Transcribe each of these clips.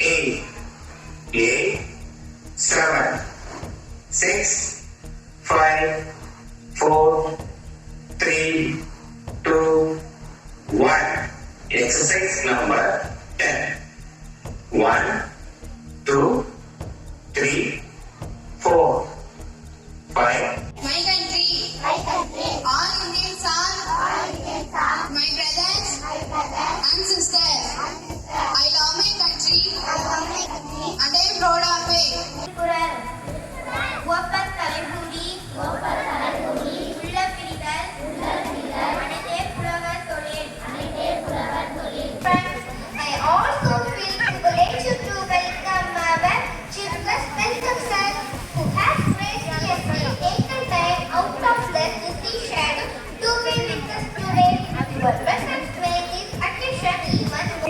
eight, eight, seven, six, five, four, three, two, one. Exercise number ten. One,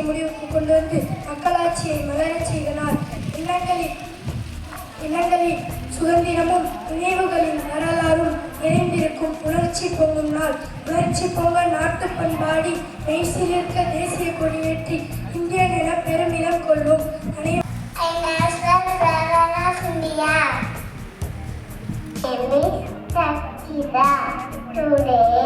முடிவுக்கு கொண்டு வந்து மக்களாட்சியை மலரச் செய்தனர் இனங்களின் இனங்களின் சுதந்திரமும் நினைவுகளின் வரலாறும் நிறைந்திருக்கும் உணர்ச்சி பொங்கும் நாள். உணர்ச்சி பொங்க நாட்டு பண்பாடி மெய்சிலிருக்க தேசிய கொடியேற்றி இந்தியன் என பெருமிதம் கொள்ளும். அனைவரும் Today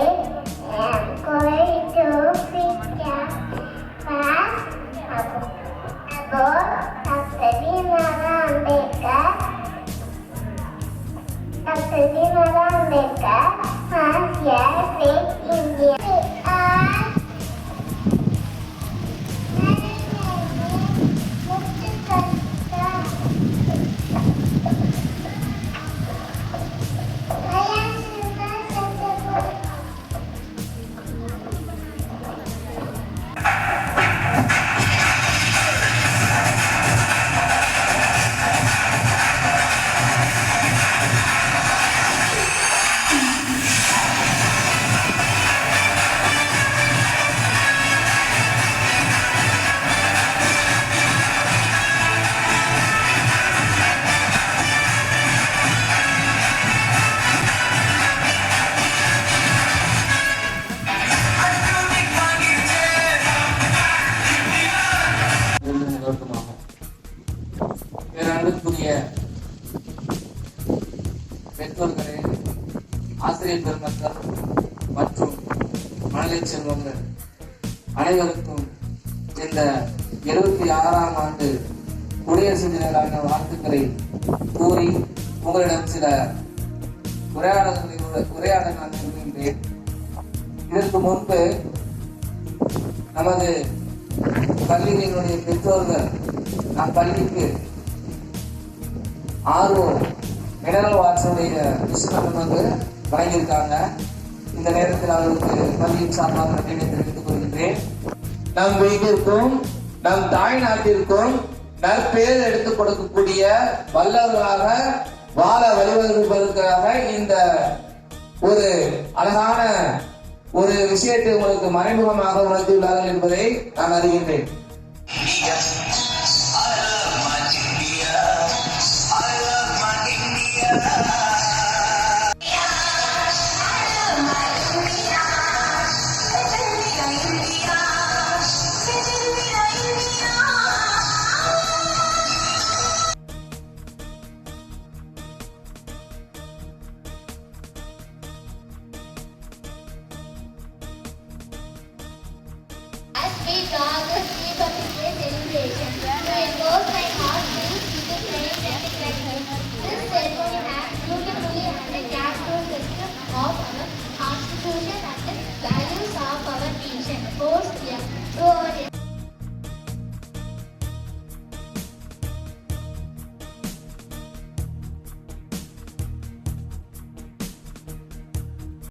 பேரன்புக்குரிய பெற்றோர்களே ஆசிரியர் பெருமக்கள் மற்றும் மழலை செல்வங்கள் அனைவருக்கும் இந்த இருபத்தி ஆறாம் ஆண்டு குடியரசு தின வாழ்த்துக்களை கூறி உங்களிடம் சில உரையாடல்களை உரையாட நான் விரும்புகின்றேன் இதற்கு முன்பு நமது பள்ளிகளினுடைய பெற்றோர்கள் நம் பள்ளிக்கு ஆர்ஓ மினரல் வாட்ஸுடைய புஸ்தகம் வந்து வழங்கியிருக்காங்க. இந்த நேரத்தில் அவருக்கு பள்ளியின் சார்பாக நன்றியை தெரிவித்துக் கொள்கின்றேன். நம் வீட்டிற்கும் நம் தாய் நாட்டிற்கும் நற்பெயர் எடுத்துக் கொடுக்கக்கூடிய வல்லவர்களாக வாழ வழிவகுப்பதற்காக இந்த ஒரு அழகான ஒரு விஷயத்தை உங்களுக்கு மறைமுகமாக உணர்த்தியுள்ளார்கள் என்பதை நான் அறிகின்றேன்.